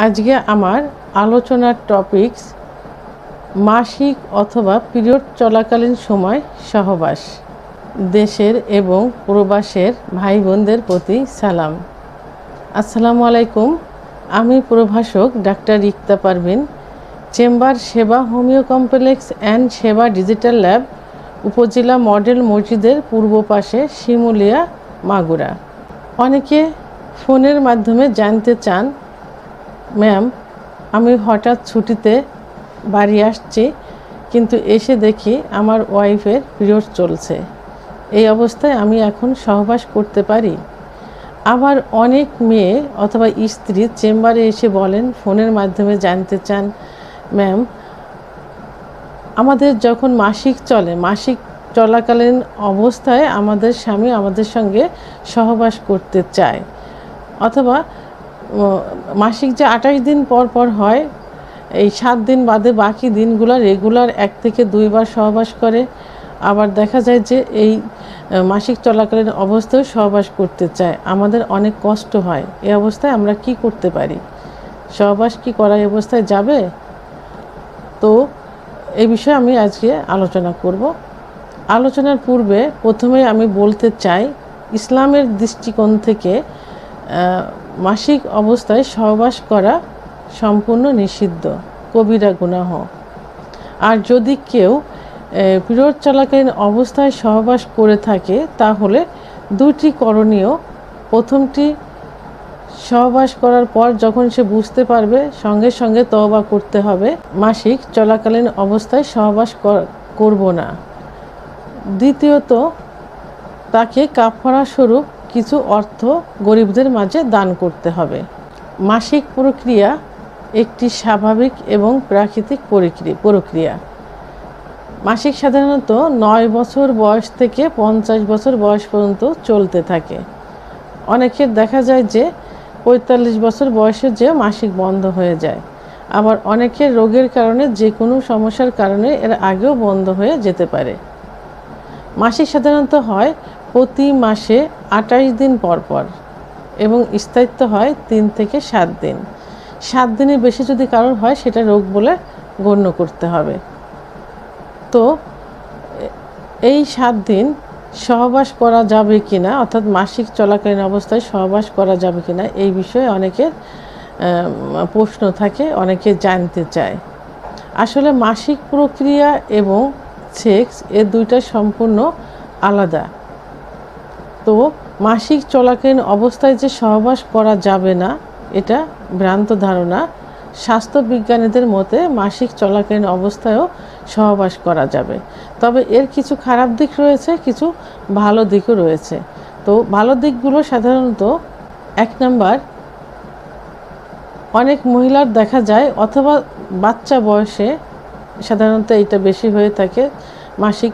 আজকে আমার আলোচনার টপিকস মাসিক অথবা পিরিয়ড চলাকালীন সময় সহবাস, দেশের এবং প্রবাসের ভাই বোনদের প্রতি সালাম। আসসালামু আলাইকুম, আমি প্রভাষক doctor Ikta Parvin, chamber Seba homeo complex and Seba digital lab, উপজেলা মডেল মসজিদের পূর্ব পাশে শিমুলিয়া, মাগুরা। অনেকে ফোনের মাধ্যমে জানতে চান ম্যাম আমি হঠাৎ ছুটিতে বাড়ি আসছি, কিন্তু এসে দেখি আমার ওয়াইফের পিরিয়ড চলছে। এই অবস্থায় আমি এখন সহবাস করতে পারি? আবার অনেক মেয়ে অথবা স্ত্রী চেম্বারে এসে বলেন, ফোনের মাধ্যমে জানতে চান। ম্যাম আমাদের যখন মাসিক চলে, মাসিক চলাকালীন অবস্থায় আমাদের স্বামী আমাদের সঙ্গে সহবাস করতে চায়। অথবা মাসিক যে আঠাশ দিন পর পর হয়, এই সাত দিন বাদে বাকি দিনগুলো রেগুলার এক থেকে দুইবার সহবাস করে। আবার দেখা যায় যে এই মাসিক চলাকালীন অবস্থায় সহবাস করতে চায়। আমাদের অনেক কষ্ট হয়। এই অবস্থায় আমরা কি করতে পারি? সহবাস কি করা এই অবস্থায় যাবে? তো এই বিষয়ে আমি আজকে আলোচনা করব। আলোচনার পূর্বে প্রথমে আমি বলতে চাই, ইসলামের দৃষ্টিকোণ থেকে মাসিক অবস্থায় সহবাস করা সম্পূর্ণ নিষিদ্ধ, কবিরা গুনাহ। আর যদি কেউ পিরিয়ড চলাকালীন অবস্থায় সহবাস করে থাকে, তাহলে দুটি করণীয়। প্রথমটি, সহবাস করার পর যখন সে বুঝতে পারবে, সঙ্গে সঙ্গে তওবা করতে হবে। মাসিক চলাকালীন অবস্থায় সহবাস কর- করব না। দ্বিতীয়ত, তাকে কাফারা স্বরূপ কিছু অর্থ গরিবদের মাঝে দান করতে হবে। মাসিক প্রক্রিয়া একটি স্বাভাবিক এবং প্রাকৃতিক পরিক্রি- প্রক্রিয়া। মাসিক সাধারণত নয় বছর বয়স থেকে পঞ্চাশ বছর বয়স পর্যন্ত চলতে থাকে। অনেকের দেখা যায় যে পঁয়তাল্লিশ বছর বয়সে যে মাসিক বন্ধ হয়ে যায়। আবার অনেকের রোগের কারণে যে কোনো সমস্যার কারণে এর আগেও বন্ধ হয়ে যেতে পারে। মাসিক সাধারণত হয় প্রতি মাসে আটাইশ দিন পর পর এবং স্থায়িত্ব হয় তিন থেকে সাত দিন। সাত দিনের বেশি যদি কারোর হয়, সেটা রোগ বলে গণ্য করতে হবে। তো, এই সাত দিন সহবাস করা যাবে কি না অর্থাৎ মাসিক চলাকালীন অবস্থায় সহবাস করা যাবে কি না এই বিষয়ে অনেকের প্রশ্ন থাকে, অনেকে জানতে চায়। আসলে মাসিক প্রক্রিয়া এবং সেক্স এ দুইটা সম্পূর্ণ আলাদা। তো মাসিক চলাকালীন অবস্থায় যে সহবাস করা যাবে না, এটা ভ্রান্ত ধারণা। স্বাস্থ্যবিজ্ঞানীদের মতে মাসিক চলাকালীন অবস্থায়ও সহবাস করা যাবে। তবে এর কিছু খারাপ দিক রয়েছে, কিছু ভালো দিকও রয়েছে। তো ভালো দিকগুলো সাধারণত, এক নাম্বার, অনেক মহিলার দেখা যায় অথবা বাচ্চা বয়সে সাধারণত এটা বেশি হয়ে থাকে মাসিক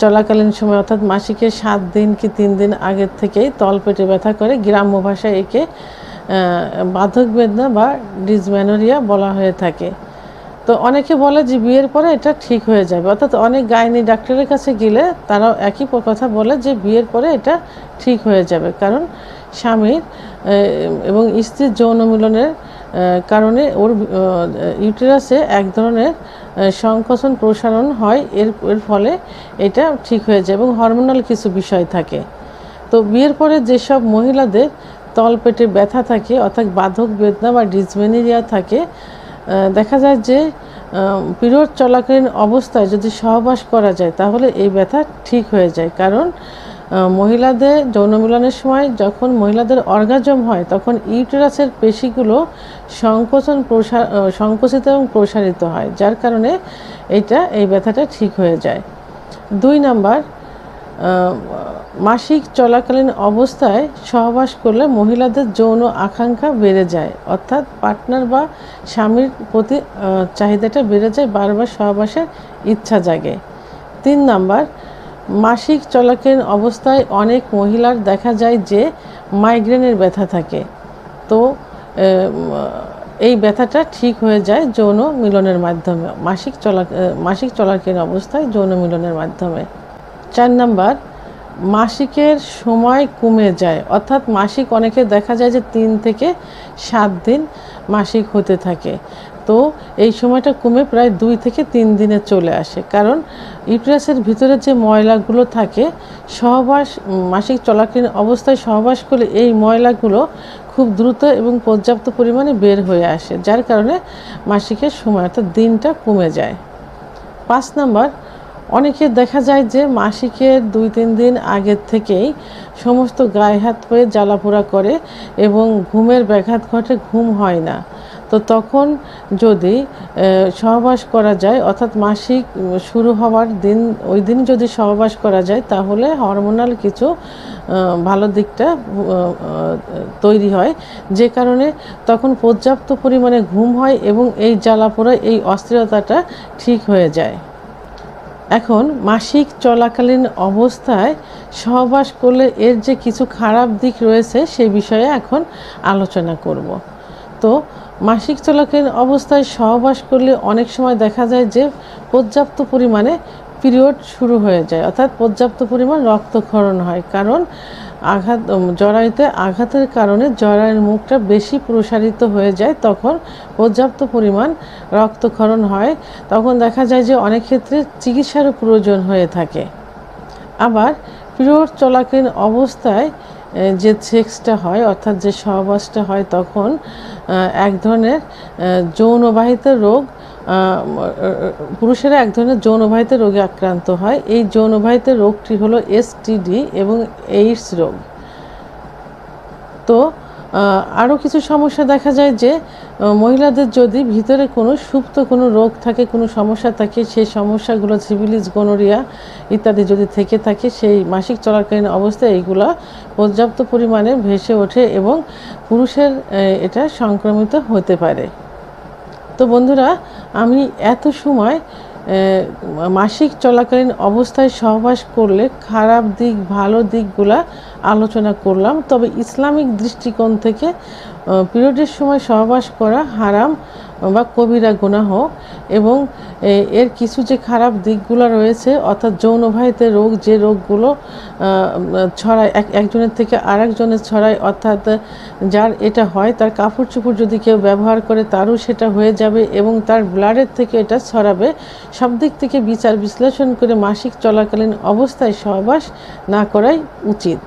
চলাকালীন সময় অর্থাৎ মাসিকের সাত দিন কি তিন দিন আগের থেকেই তলপেটে ব্যথা করে, গ্রাম্য ভাষায় একে বাধক বেদনা বা ডিসম্যানোরিয়া বলা হয়ে থাকে। তো অনেকে বলে যে বিয়ের পরে এটা ঠিক হয়ে যাবে। অর্থাৎ অনেক গাইনি ডাক্তারের কাছে গেলে তারাও একই কথা বলে যে বিয়ের পরে এটা ঠিক হয়ে যাবে। কারণ স্বামীর এবং স্ত্রীর যৌন মিলনের কারণে ওর ইউটেরাসে এক ধরনের সংকোচন প্রসারণ হয়, এর এর ফলে এটা ঠিক হয়ে যায় এবং হরমোনাল কিছু বিষয় থাকে। তো বিয়ের পরে যেসব মহিলাদের তলপেটে ব্যথা থাকে, অর্থাৎ বাধক বেদনা বা ডিসমেনিরিয়া থাকে দেখা যায় যে পিরিয়ড চলাকালীন অবস্থায় যদি সহবাস করা যায়, তাহলে এই ব্যথা ঠিক হয়ে যায়। কারণ মহিলাদের যৌন মিলনের সময় যখন মহিলাদের অর্গাজম হয়, তখন ইউটেরাসের পেশিগুলো সংকোচন প্রসার সংকোচিত এবং প্রসারিত হয়, যার কারণে এটা, এই ব্যথাটা ঠিক হয়ে যায়। দুই নাম্বার মাসিক চলাকালীন অবস্থায় সহবাস করলে মহিলাদের যৌন আকাঙ্ক্ষা বেড়ে যায়, অর্থাৎ পার্টনার বা স্বামীর প্রতি চাহিদাটা বেড়ে যায়, বারবার সহবাসের ইচ্ছা জাগে। তিন নাম্বার মাসিক চলাকালীন অবস্থায় অনেক মহিলার দেখা যায় যে মাইগ্রেনের ব্যথা থাকে। তো এই ব্যথাটা ঠিক হয়ে যায় যৌন মিলনের মাধ্যমে। মাসিক চলা মাসিক চলাকালীন অবস্থায় যৌন মিলনের মাধ্যমে। চার নাম্বার, মাসিকের সময় কমে যায়। অর্থাৎ মাসিক অনেকে দেখা যায় যে তিন থেকে সাত দিন মাসিক হতে থাকে। তো এই সময়টা কমে প্রায় দুই থেকে তিন দিনে চলে আসে। কারণ ইউট্রাসের ভিতরে যে ময়লাগুলো থাকে, সহবাস মাসিক চলাকালীন অবস্থায় সহবাস করলে এই ময়লাগুলো খুব দ্রুত এবং পর্যাপ্ত পরিমাণে বের হয়ে আসে, যার কারণে মাসিকের সময় অর্থাৎ দিনটা কমে যায়। পাঁচ নাম্বার, অনেকে দেখা যায় যে মাসিকের দুই তিন দিন আগের থেকেই সমস্ত গায়ে হাত পায়ে জ্বালাপোড়া করে এবং ঘুমের ব্যাঘাত ঘটে, ঘুম হয় না। তো তখন যদি সহবাস করা যায়, অর্থাৎ মাসিক শুরু হওয়ার দিন, ওই দিন যদি সহবাস করা যায়, তাহলে হরমোনাল কিছু ভালো দিকটা তৈরি হয়। যে কারণে তখন পর্যাপ্ত পরিমাণে ঘুম হয় এবং এই জ্বালাপোড়া এই অস্থিরতাটা ঠিক হয়ে যায়। এখন মাসিক চলাকালীন অবস্থায় সহবাস করলে এর যে কিছু খারাপ দিক রয়েছে সেই বিষয়ে এখন আলোচনা করব। তো মাসিক চলাকালীন অবস্থায় সহবাস করলে অনেক সময় দেখা যায় যে পর্যাপ্ত পরিমাণে পিরিয়ড শুরু হয়ে যায়। অর্থাৎ পর্যাপ্ত পরিমাণ রক্তক্ষরণ হয়। কারণ আঘাত জরায়ুতে আঘাতের কারণে জরায়ুর মুখটা বেশি প্রসারিত হয়ে যায়, তখন পর্যাপ্ত পরিমাণ রক্তক্ষরণ হয়। তখন দেখা যায় যে অনেক ক্ষেত্রে চিকিৎসারও প্রয়োজন হয়ে থাকে। আবার পিরিয়ড চলাকালীন অবস্থায় যে সেক্সটা হয়, অর্থাৎ যে সহবাসটা হয় তখন এক ধরনের যৌনবাহিত রোগ পুরুষেরা এক ধরনের যৌনবাহিত রোগে আক্রান্ত হয়। এই যৌনবাহিত রোগটি হলো এসটিডি এবং এইডস রোগ। তো আরও কিছু সমস্যা দেখা যায় যে মহিলাদের যদি ভিতরে কোনো সুপ্ত কোনো রোগ থাকে, কোনো সমস্যা থাকে, সেই সমস্যাগুলো সিভিলিস, গনোরিয়া ইত্যাদি যদি থেকে থাকে, সেই মাসিক চলাকালীন অবস্থায় এইগুলো পর্যাপ্ত পরিমাণে ভেসে ওঠে এবং পুরুষের এটা সংক্রমিত হতে পারে। তো বন্ধুরা, আমি এত সময় মাসিক চলাকালীন অবস্থায় সহবাস করলে খারাপ দিক, ভালো দিকগুলা আলোচনা করলাম। তবে ইসলামিক দৃষ্টিকোণ থেকে পিরিয়ডের সময় সহবাস করা হারাম বা কবিরা গুনাহ এবং এর কিছু যে খারাপ দিকগুলো রয়েছে, অর্থাৎ যৌনবাহিত রোগ, যে রোগগুলো ছড়ায়, এক, একজনের থেকে আরেকজনের ছড়ায়, অর্থাৎ যার এটা হয়, তার কাপড় চোপড় যদি কেউ ব্যবহার করে, তারও সেটা হয়ে যাবে এবং তার ব্লাডের থেকে এটা ছড়াবে। সব দিক থেকে বিচার, বিশ্লেষণ করে মাসিক চলাকালীন অবস্থায় সহবাস না করাই উচিত।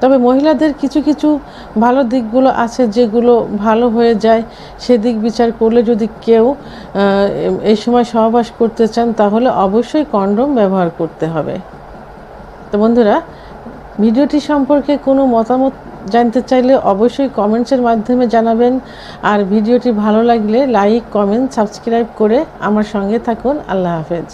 তবে মহিলাদের কিছু কিছু ভালো দিকগুলো আছে যেগুলো ভালো হয়ে যায়। সেদিক বিচার করলে যদি কেউ এই সময় সহবাস করতে চান, তাহলে অবশ্যই কন্ডোম ব্যবহার করতে হবে। তো বন্ধুরা, ভিডিওটি সম্পর্কে কোনো মতামত জানতে চাইলে অবশ্যই কমেন্টসের মাধ্যমে জানাবেন। আর ভিডিওটি ভালো লাগলে লাইক, কমেন্ট, সাবস্ক্রাইব করে আমার সঙ্গে থাকুন। আল্লাহ হাফেজ।